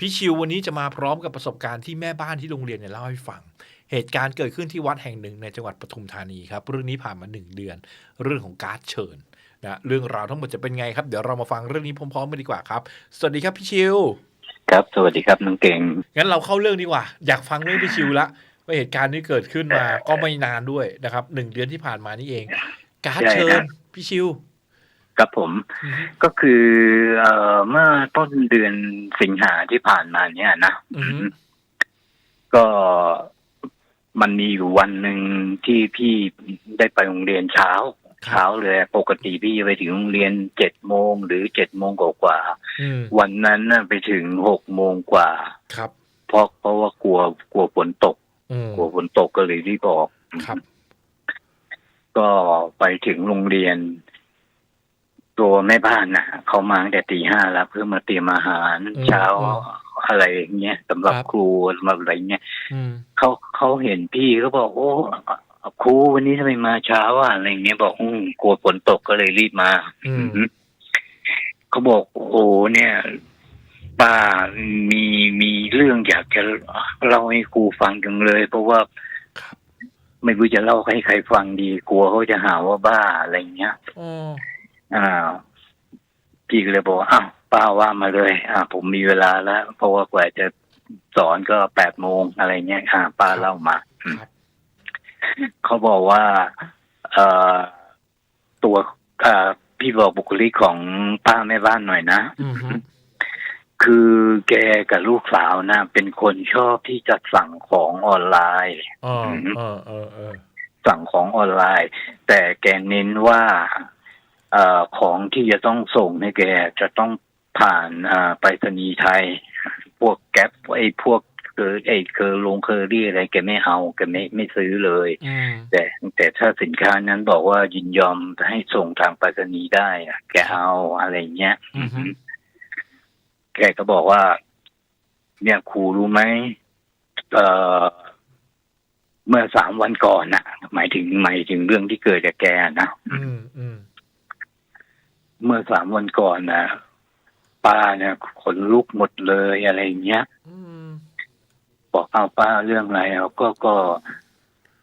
พี่ชิววันนี้จะมาพร้อมกับประสบการณ์ที่แม่บ้านที่โรงเรียนเนี่ยเล่าให้ฟัง เหตุการณ์เกิดขึ้นที่วัดแห่งหนึ่งในจังหวัดปทุมธานีครับเรื่องนี้ผ่านมาหนึ่งเดือน เรื่องของการ์ดเชิญนะเรื่องราวทั้งหมดจะเป็นไงครับ เดี๋ยวเรามาฟังเรื่องนี้พร้อมๆกันดีกว่าครับ สวัสดีครับพี่ชิว ครับสวัสดีครับน้องเก่งงั้นเราเข้าเรื่องดีกว่า อยากฟังเรื่องพี่ชิวละว่าเหตุการณ์ที่เกิดขึ้นมาก็ไม่นานด้วยนะครับหนึ่งเดือนที่ผ่านมานี่เอง การ์ดเชิญพี่ชิว ครับผมอือฮึก็คือเอ่อเมื่อต้นเดือนสิงหาที่ผ่านมาเนี่ยนะอือฮึก็มันมีอยู่วันหนึ่งที่พี่ได้ไปโรงเรียนเช้า เช้าเลยปกติพี่จะไปถึงโรงเรียนเจ็ดโมงหรือเจ็ดโมงกว่าอืมๆวันนั้นน่ะไปถึงหกโมงกว่า ครับเพราะเพราะว่ากลัวกลัวฝนตกอืมกลัวฝนตกก็เลยรีบออกครับ ก็ไปถึงโรงเรียน ตัวแม่บ้านน่ะเขามาตั้งแต่ตีห้าแล้วเพื่อมาเตรียมอาหารอืมเช้าอืมอะไรอย่างเงี้ยสำหรับครับครูสำหรับอะไรเงี้ยอืมเขาเขาเห็นพี่เขาบอกโอ้ครูวันนี้ทำไมมาเช้าอะอะไรเงี้ยบอกอืมกลัวฝนตกก็เลยรีบมาอืมเขาบอกโอ้เนี่ยป้ามีมีเรื่องอยากจะเล่าให้ครูฟังจังเลย เพราะว่าครับไม่รู้จะเล่าให้ใครฟังดี กลัวเขาจะหาว่าบ้าอะไรเงี้ย อ๋ออ่าพี่ก็เลยบอกว่าอ้าวป้าว่ามาเลย อ่า ผมมีเวลาแล้ว เพราะว่ากว่าจะสอนก็แปดโมงอะไรเงี้ยอ่าป้าเล่ามาอืมครับเขาบอกว่าเอ่อตัวเอ่อพี่บอกบุคลิกของป้าแม่บ้านหน่อยนะอืมฮึคือแกกับลูกสาวนะเป็นคนชอบที่จะสั่งของออนไลน์อ๋อเออเออเออสั่งของออนไลน์ แต่แกเน้นว่าเอ่อของที่จะต้องส่งให้แกจะต้องผ่านอ่าไปรษณีย์ไทย พวกแก๊ปไอ้พวกเออไอ้เคอร์ลงเคอรี่อะไรแกไม่เอาแกไม่ไม่ซื้อเลยอืมแต่แต่ถ้าสินค้านั้นบอกว่ายินยอมให้ส่งทางไปรษณีย์ได้อะแกเอาอะไรเงี้ยอืมฮึแกก็บอกว่า เนี่ยครูรู้ไหมเอ่อเมื่อสามวันก่อนน่ะ หมายถึงหมายถึงเรื่องที่เกิดกับแกนะอืมอืม เมื่อสามวันก่อนนะป้าเนี่ยขนลุกหมดเลยอะไรอย่างเงี้ยอืมบอกเอาป้าเรื่องอะไรเอาก็ก็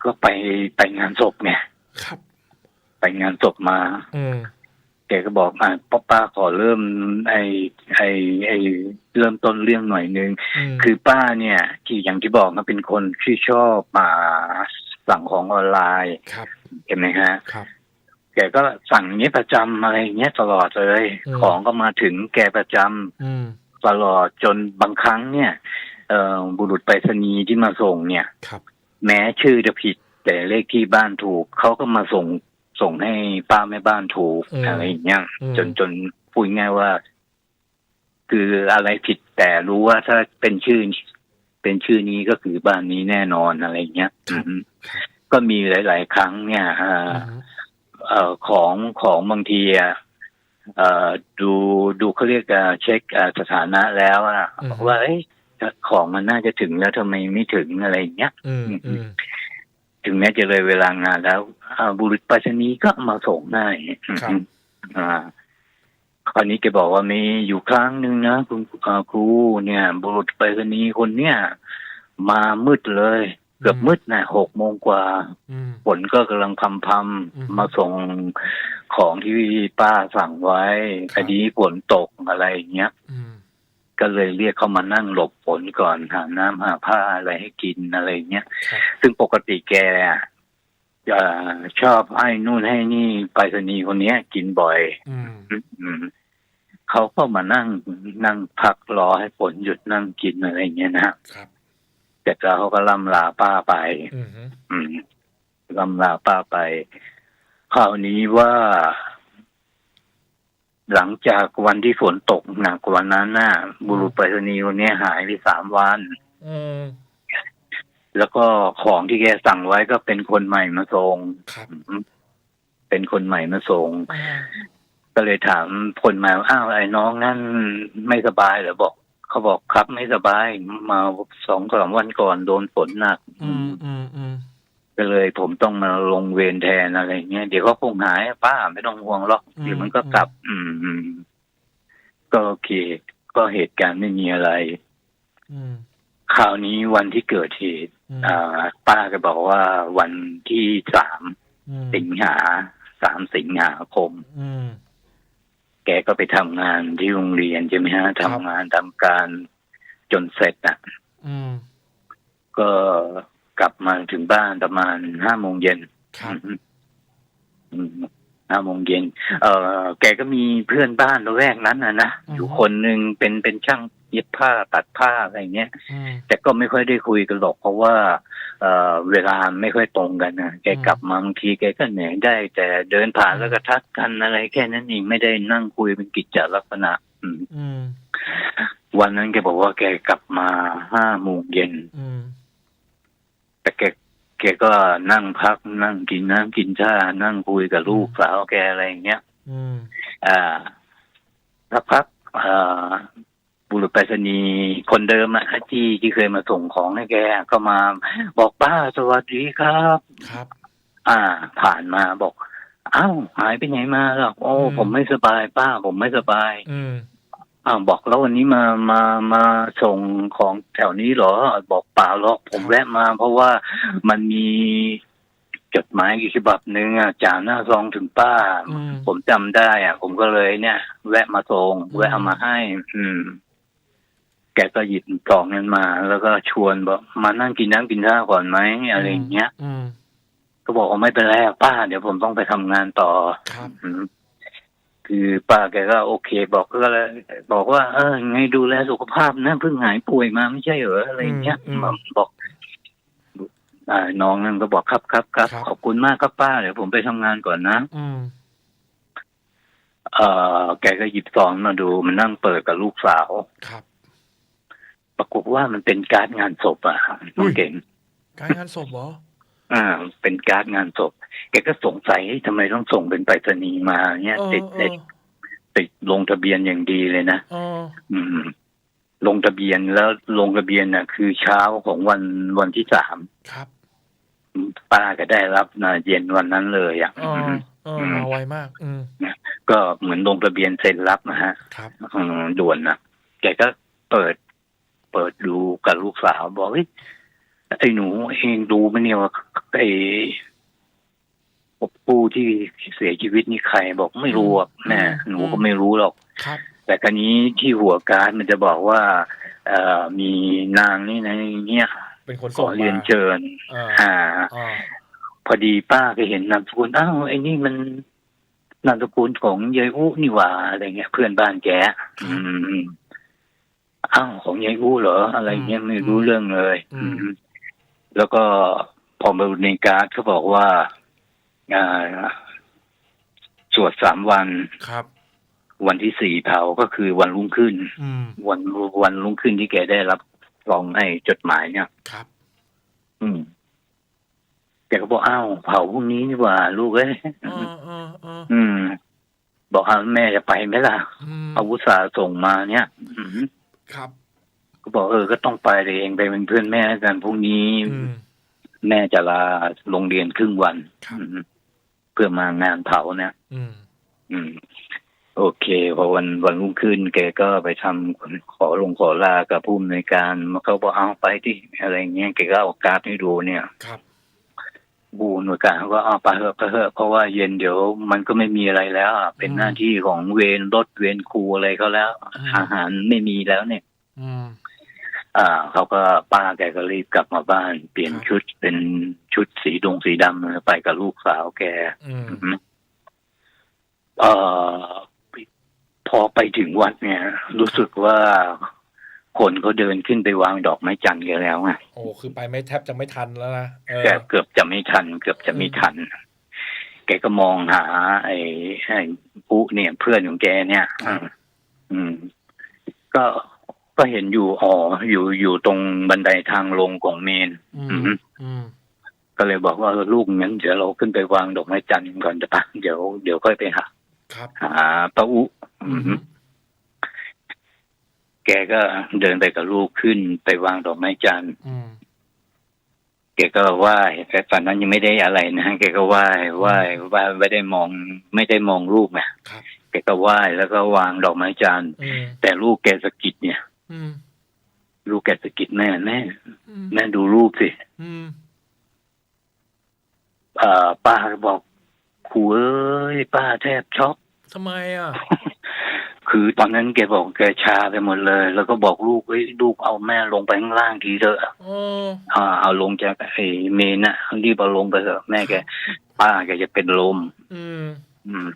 ก็ไปไปงานศพไงครับไปงานศพมาอืมแกก็บอกอะป้าป้าขอเริ่มไอไอไอเริ่มต้นเรื่องหน่อยนึงมคือป้าเนี่ยที่อย่างที่บอกนะเป็นคนที่ชอบมาสั่งของออนไลน์ครับเห็นไหมฮะครับ แกก็สั่งอย่างเงี้ยประจำอะไรอย่างเงี้ยตลอดเลย อืม ของก็มาถึงแกประจำอืมตลอดจนบางครั้งเนี่ยเอ่อบุรุษไปรษณีย์ที่มาส่งเนี่ย ครับ แม้ชื่อจะผิด แต่เลขที่บ้านถูก เขาก็มาส่งส่งให้ป้าแม่บ้านถูกอืมอะไรอย่างเงี้ยอืม จนจนพูดง่ายว่า คืออะไรผิดแต่รู้ว่าถ้าเป็นชื่อ เป็นชื่อนี้ก็คือบ้านนี้แน่นอนอะไรอย่างเงี้ยอืมก็มีหลาย ๆ ครั้งเนี่ยเอ่ออือม เอ่อของของบางทีอะเอ่อดูดูเขาเรียกอะเช็คอะสถานะแล้วอะว่าเอ้ยของมันน่าจะถึงแล้วทำไมไม่ถึงอะไรอย่างเงี้ย อืมอืมถึงแม้จะเลยเวลางานแล้วอ่าบุรุษไปรษณีย์ก็มาส่งได้ครับ อ่า คราวนี้แกบอกว่ามีอยู่ครั้งหนึ่งนะคุณอ่าครูเนี่ย บุรุษไปรษณีย์คนเนี้ยมามืดเลย เกือบมืดนะหกโมงกว่าอืมฝนก็กำลังพำพอืมำมาส่งของที่ป้าสั่งไว้คครับดีฝนตกอะไรอย่างเงี้ยอืมก็เลยเรียกเขามานั่งหลบฝนก่อนหาน้ำหาผ้าอะไรให้กินอะไรอย่างเงี้ยครับซึ่งปกติแกอะจะชอบให้นู่นให้นี่ไปรษณีย์คนเนี้ยกินบ่อยอืมอืมเขาก็มานั่งนั่งพักรอให้ฝนหยุดนั่งกินอะไรอย่างเงี้ยนะฮะ ครับแต่เขาก็ล่ำลาป้าไป อืมฮึอืมลำลาป้าไปคราวนี้ว่า หลังจากวันที่ฝนตกหนักกว่านั้นน่ะ บุรุษไปรษณีย์คนเนี้ยหายไปสามวันอืมแล้วก็ของที่แกสั่งไว้ก็เป็นคนใหม่มาส่งครับเป็นคนใหม่มาส่งอ่าก็เลยถามคนมาอ้าวไอ้น้องนั่นไม่สบายเหรอบอก เขาบอกครับไม่สบายมาสองสามวันก่อนโดนฝนหนัก อืมอืมอืมก็เลยผมต้องมาลงเวรแทนอะไรเงี้ยเดี๋ยวก็คงหายป้าไม่ต้องห่วงหรอกเดี๋ยวมันก็กลับ อืมอืมก็โอเค ก็เหตุการณ์ไม่มีอะไรอืมคราวนี้วันที่เกิดเหตุอืมอ่าป้าก็บอกว่าวันที่สามอืมสิงหาสามสิงหาคมอืม แกก็ไปทำงานที่โรงเรียนใช่ไหมฮะทำงานทำการจนเสร็จอะอืมก็กลับมาถึงบ้านประมาณห้าโมงเย็นครับอืมห้าโมงเย็นเออแกก็มีเพื่อนบ้านละแวกนั้นนะนะอยู่คนหนึ่งเป็นเป็นช่างเย็บผ้าตัดผ้าอะไรเงี้ยอืมแต่ก็ไม่ค่อยได้คุยกันหรอกเพราะว่า เออเวลาไม่ค่อยตรงกันนะแกอืมกลับมาบางทีแกก็เหนื่อยได้ แต่เดินผ่านแล้วก็ทักกันอะไรแค่นั้นเองไม่ได้นั่งคุยเป็นกิจจลักษณะอืมอืมวันนั้นแกบอกว่าแกกลับมาห้าโมงเย็นอืมแต่แกแกก็นั่งพักนั่งกินน้ำกินชานั่งคุยกับลูกสาวแกอะไรอย่างเงี้ยอืมอ่าสักพักอ่า บุรุษไปรษณีย์คนเดิมอะที่ที่เคยมาส่งของให้แกก็มาบอกป้าสวัสดีครับ ครับ อ่า ผ่านมาบอกอ้าวหายไปไหนมาล่ะโอ้อืมผมไม่สบายป้า ผมไม่สบาย อืมอ้าวบอกแล้ววันนี้มามามาส่งของแถวนี้เหรอ บอกเปล่าหรอกผมแวะมา เพราะว่ามันมีจดหมายอีกฉบับหนึ่งอะจากหน้าซองถึงป้าอืมผมจำได้อะ ผมก็เลยเนี่ย แวะมาส่งอืมแวะเอามาให้ อืม แกก็หยิบกล่องนั้นมา แล้วก็ชวนบอกมานั่งกินน้ำกินข้าวก่อนไหมอะไรอย่างเงี้ยอืมก็บอกว่าไม่เป็นไรอะป้า เดี๋ยวผมต้องไปทำงานต่อครับอืมคือป้าแกก็โอเค บอกก็เลยบอกว่าเออไงดูแลสุขภาพนะเพิ่งหายป่วยมาไม่ใช่เหรออะไรอย่างเงี้ยอืมบอกบอกอ่าน้องนั่นก็บอกครับครับครับครับขอบคุณมากครับป้าเดี๋ยวผมไปทำงานก่อนนะอืมเออแกก็หยิบซองมาดูมันนั่งเปิดกับลูกสาวครับ ปรากฏว่ามันเป็นการ์ดงานศพอะน้องเก่งการงานศพเหรอ อ่า เป็นการ์ดงานศพ แกก็สงสัยเฮ้ยทำไมต้องส่งเป็นไปรษณีย์มาเนี่ยเออติดเอติดอติดลงทะเบียนอย่างดีเลยนะเอออืม ลงทะเบียนแล้วลงทะเบียนน่ะ คือเช้าของวันวันที่สามครับป้าก็ได้รับนะเย็นวันนั้นเลยอะเออมเออมาไวมาก อืมก็เหมือนลงทะเบียนเซ็นรับนะฮะ ครับอืมด่วนนะแกก็เปิด เปิดดูกับลูกสาวบอกเฮ้ยไอ้หนูเองดูไหมเนี่ยว่าไอ้ผู้ที่เสียชีวิตนี่ใครบอกไม่รู้อะแม่หนูก็ไม่รู้หรอกครับแต่คราวนี้ที่หัวการดมันจะบอกว่า เอ่อมีนางนี่นะเนี่ยเป็นคนขส่องเรียนมาเชิญเอออ่าอ่าพอดีป้าก็เห็นนามสกุลอ้าวไอ้นี่มันนามสกุลของยายอู้นี่หว่าอะไรเงี้ย เพื่อนบ้านแกอืม อ้าวของยายอู้เหรอ อะไรเงี้ยไม่รู้เรื่องเลย อืมแล้วก็พอมาดูในการ์ดเขาบอกว่าอ่าสวดสามวันครับ วันที่สี่เผาก็คือวันรุ่งขึ้นอืมวันวันรุ่งขึ้นที่แกได้รับรองให้จดหมายเนี่ยครับ อืมแกก็บอกอ้าวเผาพรุ่งนี้นี่หว่า ลูกเอ้ยเออเออเอออืม บอกอ้าวแม่จะไปไหมล่ะอืมอาวุธสาห์ส่งมาเนี่ยอืม ครับก็บอกเออก็ต้องไปเลยเองไปเป็นเพื่อนแม่แล้วกันพรุ่งนี้อืมแม่จะลาโรงเรียนครึ่งวันครับอืมเพื่อมางานเผาเนี่ย อืมอืม โอเค พอวันวันรุ่งขึ้น แกก็ไปทำขอลงขอลากับผู้อำนวยการมาเขาบอกเอาไปที่อะไรเงี้ยแกก็เอาการ์ดให้ดูเนี่ย ครับ ผู้อำนวยการเขาก็เอาไปเถอะไปเถอะเพราะว่าเย็นเดี๋ยวมันก็ไม่มีอะไรแล้วอะเป็นหน้าที่ของเวรรถเวรครูอะไรเขาแล้ว อาหารไม่มีแล้วเนี่ย อืมอ่าเขาก็ป้าแกก็รีบกลับมาบ้าน เปลี่ยนครับชุดเป็นชุดสีดงสีดำไปกับลูกสาวแกอืมอืมเอ่อพอไปถึงวัดเนี่ย รู้สึกว่า คนเขาเดินขึ้นไปวางดอกไม้จันทร์กันแล้วไงโอ้คือไปไม่แทบจะไม่ทันแล้วนะเออแกเกือบจะไม่ทัน เกือบจะไม่ทัน แกก็มองหา ไอ้ไอ้ปุ๊เนี่ยเพื่อนของแกเนี่ยอืมอืมก็ก็เห็นอยู่อ๋ออยู่อยู่ตรงบันไดทางลงของเมน อือืมมอืมก็เลยบอกว่าเออลูกงั้นเดี๋ยวเราขึ้นไปวางดอกไม้จันทร์ก่อนจะปะเดี๋ยวเดี๋ยวค่อยไปหาครับหาป้าอุอือืมม แกก็เดินไปกับลูกขึ้นไปวางดอกไม้จันทร์อืมแกก็ไหว้แต่ตอนนั้นยังไม่ได้อะไรนะแกก็ไหว้ไหว้ไหว้ไม่ได้มอง ไม่ได้มองลูกนะครับแกก็ไหว้แล้วก็วางดอกไม้จันทร์อืมแต่ลูกแกสะกิดเนี่ยอืมลูกแกสะกิดแม่แม่อืมแม่ดูรูปสิอืมเอ่อป้าก็บอกครูเอ้ยป้าแทบช็อกทำไมอะ คือตอนนั้นแกบอกแกชาไปหมดเลย แล้วก็บอกลูกเอ้ยลูกเอาแม่ลงไปข้างล่างทีเถอะอ๋ออ่าเอาลงจากไอ้เมนน่ะรีบเอาลงไปเถอะแม่แกป้าแกจะเป็นลม อืม อืม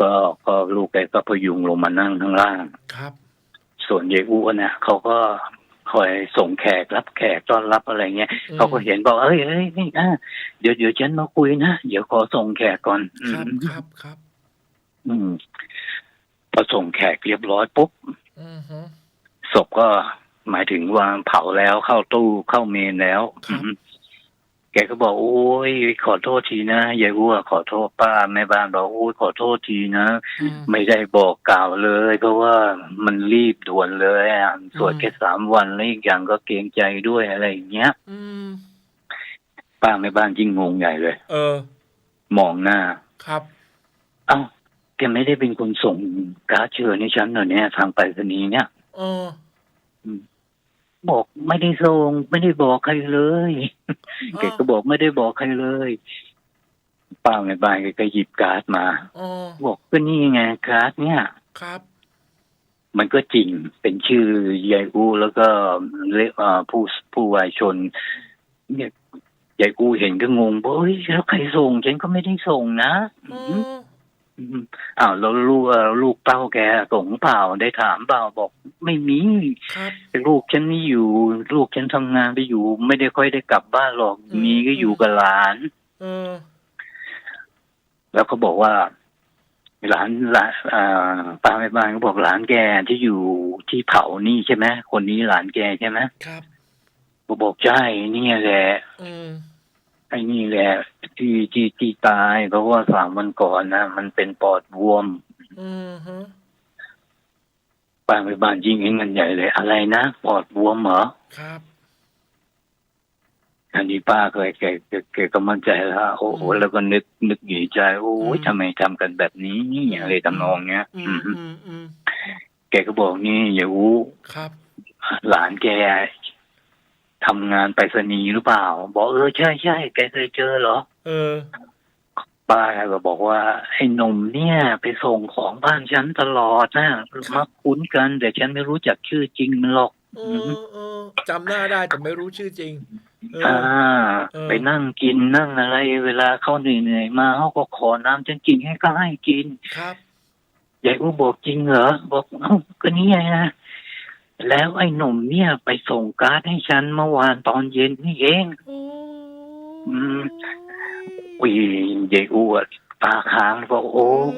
ก็ก็ลูกแกก็พยุงลงมานั่งข้างล่าง ครับ ส่วนยายอ้วนเนี่ยเขาก็คอยส่งแขกรับแขกต้อนรับอะไรเงี้ยอืมเขาก็เห็นบอกเอ้ยเอ้ยนี่อะเดี๋ยวเดี๋ยวฉันมาคุยนะเดี๋ยวขอส่งแขกก่อนอืครับมครับครับ อืม พอส่งแขกเรียบร้อยปุ๊บอือฮึศพก็หมายถึงวางเผาแล้วเข้าตู้เข้าเมนแล้วครับอืมแกก็บอกโอ้ยขอโทษทีนะยายอ้วนขอโทษป้าแม่บ้านบอกโอ้ยขอโทษทีนะอืมไม่ได้บอกกล่าวเลย เพราะว่ามันรีบด่วนเลยอะสวดแค่สามวันแล้วอีกอย่างก็เกรงใจด้วยอะไรอย่างเงี้ยอืมป้าแม่บ้านยิ่งงงใหญ่เลย เออ มองหน้าครับ เอ้า แกไม่ได้เป็นคนส่งการ์ดเชิญให้ฉันเหรอเนี่ยทางไปรษณีย์เนี่ยเออบอกไม่ได้ส่งไม่ได้บอกใครเลยแกก็บอกไม่ได้บอกใครเลยป้าแม่บ้านแกก็หยิบการ์ดมาอ๋อบอกก็นี่ไงการ์ดเนี่ยครับ มันก็จริงเป็นชื่อยายอูแล้วก็เลเอ่อผู้ผู้วายชน เนี่ยยายอูเห็นก็งงบอกเฮ้ยแล้วใครส่ง ฉันก็ไม่ได้ส่งนะ อ๋ออืมอ้าวแล้วลูกเอ่อลูกเต้าแกส่งเปล่าได้ถามเปล่าบอก ไม่มีครับ ลูกฉันนี่อยู่ ลูกฉันทำงานไปอยู่ ไม่ได้ค่อยได้กลับบ้านหรอกอืม มีก็อยู่กับหลาน เออ แล้วเขาบอกว่าหลานหลานอ่าป้าแม่บ้านก็บอกหลานแกที่อยู่ที่เผานี่ใช่ไหมคนนี้หลานแกใช่ไหมครับ ก็บอกใช่เนี่ยแหละ อืมไอ้นี่แหละที่ที่ที่ตายเพราะว่าสามวันก่อนนะมันเป็นปอดบวม อืมฮะป้าแม่บ้านยิ่งให้เงินใหญ่เลย อะไรนะปอดบวมเหรอครับอันนี้ป้าเคยแกแกแกก็มั่นใจแล้วโอ้โหแล้วก็นึกนึกอยู่ในใจ โอ้ยทำไมทำกันแบบนี้อะไรทำนองเนี้ยอือืมมอืมอืมแกก็บอกนี่อย่าอู้ครับ หลานแก ทำงานไปรษณีย์หรือเปล่า บอกเออใช่ใช่แกเคยเจอเหรอ เออ ป้าก็บอกว่าไอ้หนุ่มเนี่ย ไปส่งของบ้านฉันตลอดนะมักคุ้นกันแต่ฉันไม่รู้จักชื่อจริงมันหรอกเออเออจำหน้าได้แต่ไม่รู้ชื่อจริงเอออ่าเออไปนั่งกินนั่งอะไร เวลาเขาเหนื่อยๆมาเขาก็ขอน้ำฉันกินให้ก็ให้กิน ครับยายอู้บอกจริงเหรอบอกเอ้าก็นี่ไงนะ แล้วไอ้หนุ่มเนี่ยไปส่งการ์ดให้ฉันเมื่อวานตอนเย็นนี่เองโอ้อืมวียายอู้อะตาค้างบอกโอ้ม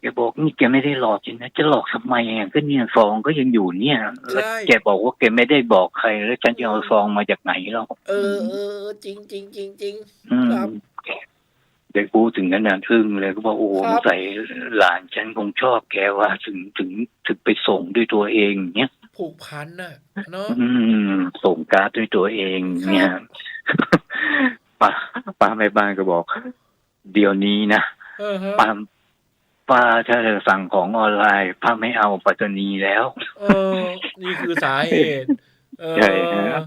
แกบอกนี่แกไม่ได้หลอกจริงนะจะหลอกทำไมอะก็เนี่ยซองก็ยังอยู่เนี่ยแล้วแกบอกว่าแกไม่ได้บอกใคร แล้วฉันจะเอาซองมาจากไหนแล้วเออเออจริงจริงจริงจริง อืมครับ เด็กกูถึงนั้นน่ะทึ่งเลยก็บอกโอ้โหครับใส่หลานฉันคงชอบแกว่าถึงถึงถึงไปส่งด้วยตัวเองเนี่ยผูกพันน่ะเนาะอืมส่งการ์ดด้วยตัวเองเนี่ยป้าป้าแม่บ้านก็บอก เดี๋ยวนี้นะเออฮะป้าป้าถ้าเธอสั่งของออนไลน์ป้าไม่เอาปัตตานีแล้ว เออ นี่คือสาเหตุเออใช่ฮะ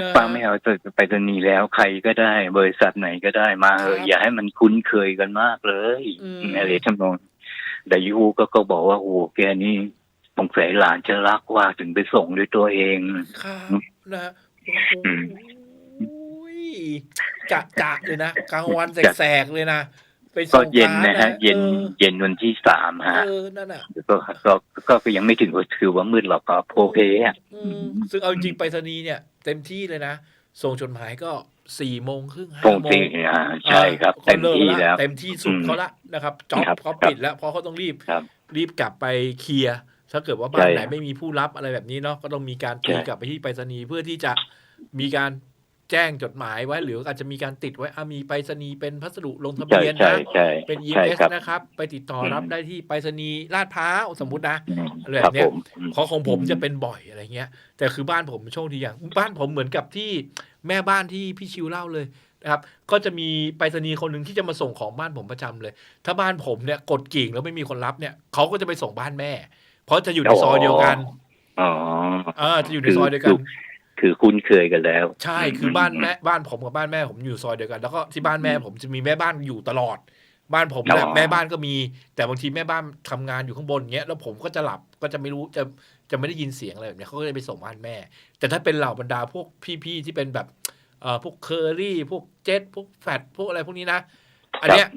นะป้าไม่เอาไปรษณีย์แล้วใครก็ได้ บริษัทไหนก็ได้มาเถครัอะบอย่าให้มันคุ้นเคยกันมากเลยอืมอะไรทำนองแต่ยูก็ก็บอกว่าโอ้แกนี่สงสัยหลานจะรักว่าถึงไปส่งด้วยตัวเองครับนะโอ้โหอืมจะจะเลยนะกลางวันจะแสกๆเลยนะไปก็ส่งเย็นการ์ดนะฮะ เย็นออเย็นวันที่สามฮะเออนั่นน่ะก็ก็ก็ก็ยังไม่ถึงว่าถือว่ามืดหรอกก็โอเคอะอืมซึ่งเอาจริงๆไปรษณีย์เนี่ย เต็มที่เลยนะส่งจดหมายก็สี่โมงครึ่งห้าตรงโมจริงงอ่าใช่ครับอ่าเต็มขาลิกที่แล้วเต็มที่สุดอืมเขาละนะครับจ็อบครับเขาครับปิดแล้วเพราะเขาต้องรีบครับรีบกลับไปเคลียร์ถ้าเกิดว่าบ้านใช่ไหนไม่มีผู้รับอะไรแบบนี้เนาะก็ต้องมีการตีใช่กลับไปที่ไปรษณีย์เพื่อที่จะมีการ แจ้งจดหมายไว้ หรืออาจจะมีการติดไว้อะมีไปรษณีย์เป็นพัสดุลงทะใช่เบียนใช่นะใช่เป็นใช่ EMS ครับนะครับ ไปติดต่ออมรับได้ที่ไปรษณีย์ลาดพร้าวสมมุตินะอืมอะไรครับแบบเนี้ผยมอืมเพราะของผมจะเป็นบ่อยอะไรเงี้ย แต่คือบ้านผมโชคดีอย่าง บ้านผมเหมือนกับที่แม่บ้านที่พี่ชิวเล่าเลยนะครับก็จะมีไปรษณีย์คนหนึ่งที่จะมาส่งของบ้านผมประจำเลย ถ้าบ้านผมเนี่ยกดกิ่งแล้วไม่มีคนรับเนี่ยเขาก็จะไปส่งบ้านแม่ เพราะจะอยู่ในซอยเดียวกันอ๋ออ่าจะอยู่ในซอยเดียวกัน คือคุ้นเคยกันแล้ว ใช่คือบ้านแม่บ้านผมกับบ้านแม่ผมอยู่ซอยเดียวกัน แล้วก็ที่บ้านแม่ผมจะมีแม่บ้านอยู่ตลอด บ้านผมเนี่ยอ๋อแม่บ้านก็มี แต่บางทีแม่บ้านทำงานอยู่ข้างบนเงี้ยแล้วผมก็จะหลับก็จะไม่รู้จะจะไม่ได้ยินเสียงอะไรแบบเนี้ยเขาก็เลยไปส่งบ้านแม่ แต่ถ้าเป็นเหล่าบรรดาพวกพี่ๆที่เป็นแบบเอ่อพวกเคอรี่ พวกเจ็ตพวกแฟดพวกอะไรพวกนี้นะ อันเนี้ย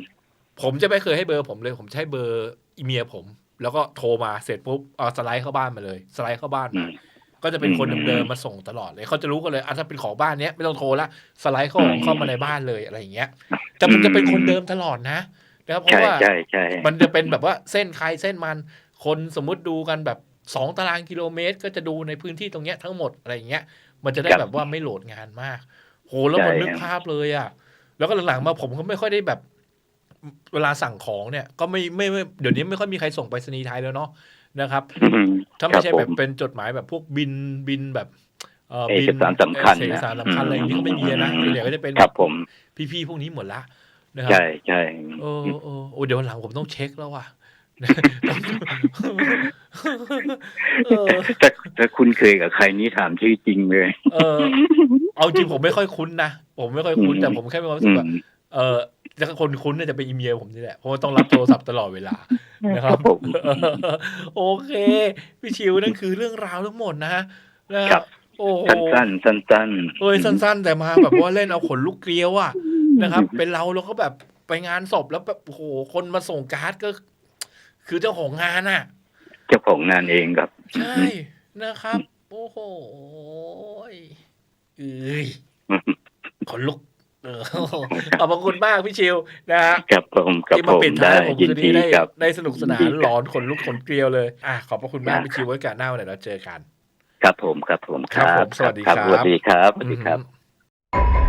ผมจะไม่เคยให้เบอร์ผมเลย ผมจะใช้เบอร์อีเมียผม แล้วก็โทรมาเสร็จปุ๊บเอาสไลด์เข้าบ้านมาเลย สไลด์เข้าบ้านอืมาม ก็จะเป็นคนอืมเดิมๆมาส่งตลอดเลยเขาจะรู้กันเลยอะถ้าเป็นของบ้านเนี้ยไม่ต้องโทรละสไลด์เข้าอืมเข้ามาในบ้านเลยอะไรอย่างเงี้ยแต่มันจะเป็นคนเดิมตลอดนะนะครับเพใช่ราะว่าใช่ใช่มันจะเป็นแบบว่าเส้นใครเส้นมัน คนสมมุติดูกันแบบสองตารางกิโลเมตร ก็จะดูในพื้นที่ตรงเนี้ยทั้งหมดอะไรอย่างเงี้ย มันจะได้แบบว่าไม่โหลดงานมากโหแล้วมันนึกภาพเลยอะแล้วก็หลังๆมาผมก็ไม่ค่อยได้แบบเวลาสั่งของเนี่ยก็ไม่ไม่ไม่เดี๋ยวนี้ไม่ค่อยมีใครส่งไปรษณีย์ไทยแล้วเนาะ นะครับอืมถ้าไม่ใช่ครับแบบผมเป็นจดหมายแบบพวกบินบินแบบเอ่อเอกบินสารสำคัญเอกสารสำคัญนะอะไรอย่างนี้ก็ไม่มีนะอืมเดี๋ยวก็จะเป็นครับผมพี่ๆพวกนี้หมดละนะครัใช่ใช่เออเออโอ้เดี๋ยววันหลังผมต้องเช็คแล้วว่ะเออถ้าถ้าคุ้นเคยกับใครนี่ถามชื่อจริงเลย เออ เอาจริงผมไม่ค่อยคุ้นนะ ผมไม่ค่อยคุ้นอืมแต่ผมแค่มีความรู้อืสึกมว่าเออจะคนคุ้นเนี่ยจะเป็นอีเมลผมนี่แหละเพราะว่าต้องรับโทรศัพท์ตลอดเวลา นะคครัรับบผมเออโอเคพี่ชิวนั่นคือเรื่องราวทั้งหมดนะฮะนะครับโอ้โหสั้นสั้นๆสั้นๆเฮ้ยสั้น ๆ แต่มาแบบว่าเล่นเอาขนลุกเกลียวอะนะครับ เป็นเราเราก็แบบไปงานศพแล้วแบบโอ้โหคนมาส่งการ์ดก็ คือเจ้าของงานอะ เจ้าของงานเองครับ ใช่นะครับ โอ้โหเอ้ยขนลุก เออขอบพระคุณมากพี่ชิวนะฮะครับผมครับที่ผมามปิดท้าได้ยผมยินจะดีได้ครับได้สนุกสนานยินดีครับหลอนขนลุกขนเกลียวเลยอะขอบพระคุณมากครับพี่ชิวไว้กันหน้าวันไหนเราเจอกัน ครับผมครับผมครับผมสวัสดีครับสวัสดีครับสวัสดีครับอืม